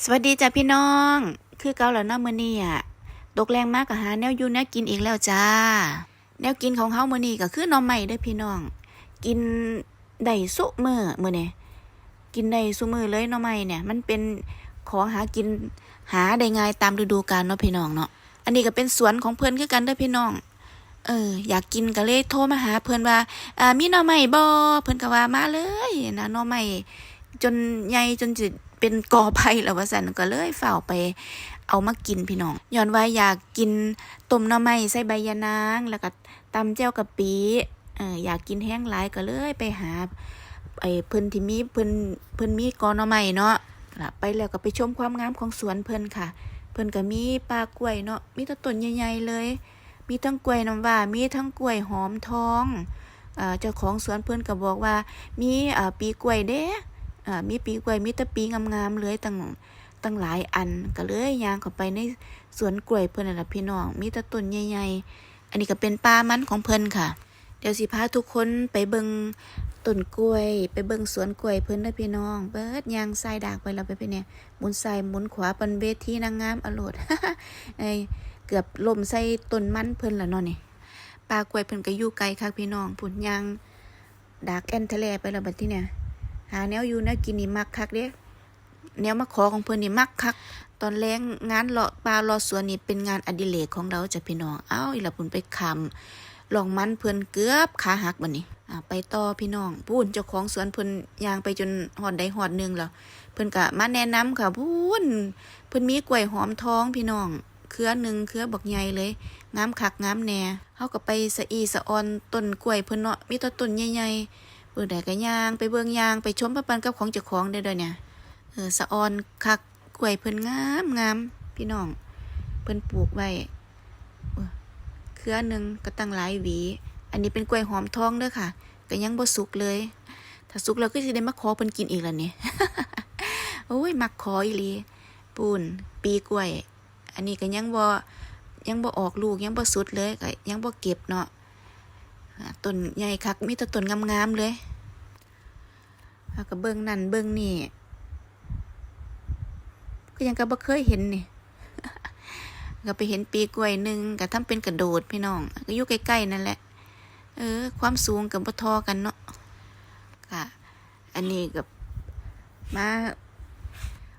สวัสดีจ้ะพี่น้อง คือเกาแล้วเนาะมื้อนี้อะตกแรงมากก็หาแนวยูแนวกินอีกแล้วจ้า แนวกินของเฮามือนี้ก็คือหน่อไม้ด้อพี่น้อง กินได้สุมื้อมื้อนี้กินได้สุมือเลยหน่อไม้เนี่ย มันเป็นของหากินหาได้ง่ายตามฤดูกาลเนาะพี่น้องเนาะ อันนี้ก็เป็นสวนของเพิ่อนคือกันด้อพี่น้อง เออ อยากกินก็เลยโทรมาหาเพิ่อนว่า อ่ามีหน่อไม้บ่เพิ่อนก็ว่ามาเลยนะหน่อไม้จนใหญ่จนจะ เป็นกอไผ่แล้วว่าซั่นก็เลยฝ่าวไปเอามากินพี่น้องย้อนว่าอยากกินต้มหน่อไม้ใส่ใบยะนางแล้วก็ตำแจ่วกะปิเอออยากกินแห้งหลายก็เลยไปหาไอ้เพิ่นที่มีเพิ่นเพิ่นมีกอหน่อไม้เนาะล่ะไปแล้วก็ไปชมความงามของสวนเพิ่นค่ะ เพิ่นก็มีปลากล้วยเนาะมีต่ต้นใหญ่ๆเลย มีทั้งกล้วยน้ำว้ามีทั้งกล้วยหอมทองเอ่อเจ้าของสวนเพิ่นก็บอกว่ามีอ่าปีกล้วยเด้ มีปีกล้วยมีต่ปีงามๆเลยตั้งตั้งหลายอันก็เลยย่างเข้าไปในสวนกล้วยเพิ่นนั่นล่ะพี่น้องมีต่ต้นใหญ่ๆอันนี้ก็เป็นป่ามันของเพิ่นค่ะ เดี๋ยวสิพาทุกคนไปเบิงต้นกล้วย ไปเบิงสวนกล้วยเพิ่นเด้พี่น้อง เบิดยางทรายดากไปแล้วไปพี่เนี่ยหมุนซ้ายหมุนขวาปันเวทีนางงามอโลดไอเกือบล่มใส่ต้นมันเพิ่นล้วเนาะนี่ป่ากล้วยเพิ่นก็อยู่ไกลคักพี่น้องพุ่นยางดากแอนทะเลไปแล้วบัดที่เนี่ย หาแนวอยู่แนวกินนี่มักคักเด้แนวมาขอของเพิ่นนี่มักคัก ตอนแรงงานเลาะปลาเลาะสวนนี่เป็นงานอดิเรกของเราจ้ะพี่น้องเอ้าอีหละพุ่นไปคำลองมันเพิ่นเกือบขาหักบัดนี้อ่าไปต่อพี่น้องพูนเจ้าของสวนเพิ่นยางไปจนหอดใดหอดหนึงแล้วเพิ่นก็มาแนะนำค่ะพูนเพิ่นมีกล้วยหอมทองพี่น้องเครือหนึ่งเครือบักใหญ่เลยงามคักงามแหน่เฮาก็ไปสะอีสะออนต้นกล้วยเพิ่นเนาะมีแต่ต้นใหญ่ๆ เบิ่งได้ก็ย่างไปเบิ่งย่างไปชมประปันกับของเจ้าของได้ด้อเนี่ยเออสะออนคักกล้วยเพิ่นงามงามพี่น้อง เพิ่นปลูกไว้เครือหนึ่งก็ตั้งหลายหวี อันนี้เป็นกล้วยหอมทองเด้อค่ะก็ยังบ่สุกเลย ถ้าสุกแล้วก็สิได้มาขอเพิ่นกินอีกแล้วนี่โอ้ยมักขออีหลีปูนปีกล้วย อันนี้ก็ยังบ่ยังบ่ออกลูกยังบ่สุดเลยก็ยังบ่เก็บเนาะ ต้นใหญ่คักมีแต่ต้นงามๆเลยแล้วก็เบิ่งนั่นเบิ่งนี่ก็ยังก็บ่เคยเห็นนี่ก็ไปเห็นปีกล้วยหนึ่งก็ทำเป็นกระโดดพี่น้อง ก็อยู่ใกล้ๆนั่นแหละ เออ ความสูงกับบ่ทอกันเนาะค่ะอันนี้กับมา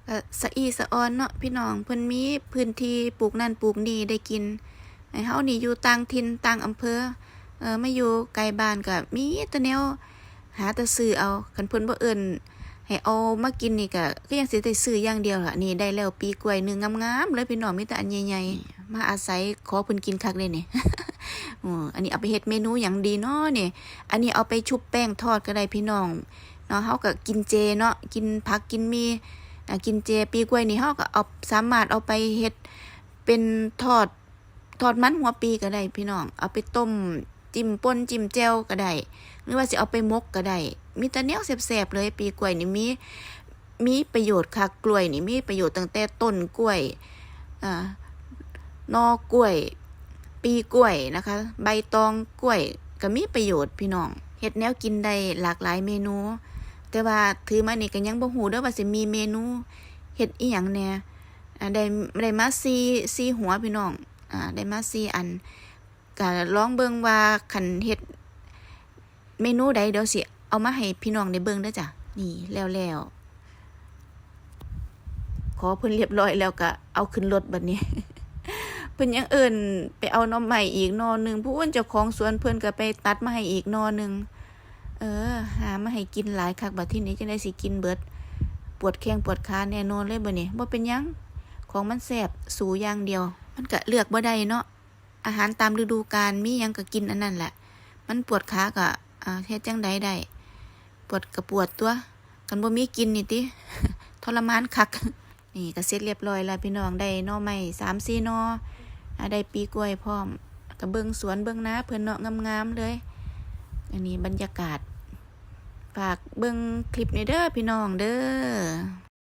ก็สะอีสะออนเนาะพี่น้องเพิ่นมีพื้นที่ปลูกนั่นปลูกนี่ได้กินไอ้เฮานี่อยู่ต่างถิ่นต่างอำเภอ เออไม่อยู่ไกลบ้านก็มีแต่แนวหาแต่ซื้อเอาคันเพิ่นบ่เอิ้นให้เอามากินนี่ก็ก็ยังสิได้ซื้ออย่างเดียวล่ะนี่ได้แล้วปีกล้วยหนึงงามๆเลยพี่น้องมีแต่อันใหญ่ๆมาอาศัยขอเพิ่นกินคักเลยนี่อ๋ออันนี้เอาไปเฮ็ดเมนูหยังดีเนาะนี่ อันนี้เอาไปชุบแป้งทอดก็ได้พี่น้องเนาะเฮาก็กินเจเนาะกินผักกินมีอะกินเจปีกล้วยนี่เฮาก็เอาสามารถเอาไปเฮ็ดเป็นทอดทอดมันหัวปีก็ได้พี่น้อง เอาไปต้ม จิ้มป่นจิ้มแจ่วก็ได้หรือว่าสิเอาไปมกก็ได้มีแต่แนวแซ่บๆเลยปีกล้วยนี่มีมีประโยชน์ค่ะกล้วยนี่มีประโยชน์ตั้งแต่ต้นกล้วยอ่านอกล้วย ปีกล้วยนะคะ ใบตองกล้วยก็มีประโยชน์พี่น้องเฮ็ดแนวกินได้หลากหลายเมนู แต่ว่าถือมานี่ก็ยังบ่ฮู้เด้อว่าสิมีเมนูเฮ็ดอีหยังแน่อ่าได้ได้มา4 4หัวพี่น้องอ่าได้มา4อัน ก็ลองเบิ่งว่าคันเฮ็ดเมนูใดเดี๋ยวสิ เอามาให้พี่น้องได้เบิ่งเด้อจ้ะ นี่แล้วแล้วขอเพิ่นเรียบร้อยแล้วก็เอาขึ้นรถบัดนี้เพิ่นยังเอิ้นไปเอาหน่อไม้อีกนอหนึงผู้อื่นเจ้าของสวนเพิ่นก็ไปตัดมาให้อีกนอหนึงเออ หามาให้กินหลายคักบัดที่นี้จังได๋สิกินเบิด ปวดแข้งปวดขาแน่นอนเลยบัดนี้บ่เป็นหยังของมันแซ่บสูอย่างเดียว มันก็เลือกบ่ได้เนาะ อาหารตามฤดูกาลมียังก็กินอันนั้นแหละ มันปวดขาก็อ่าเฮ็ดจังใดได้ปวดก็ปวดตัว กันบ่มีกินนี่ติทรมานคัก นี่ก็เสร็จเรียบร้อยแล้วพี่น้องได้น่อไม้3-4หน่ออ่าได้ปีกล้วยพร้อมก็เบิ่งสวนเบิ่งนาเพิ่นเนาะงามๆเลย อันนี้บรรยากาศ ฝากเบิ่งคลิปนี้เด้อพี่น้องเด้อ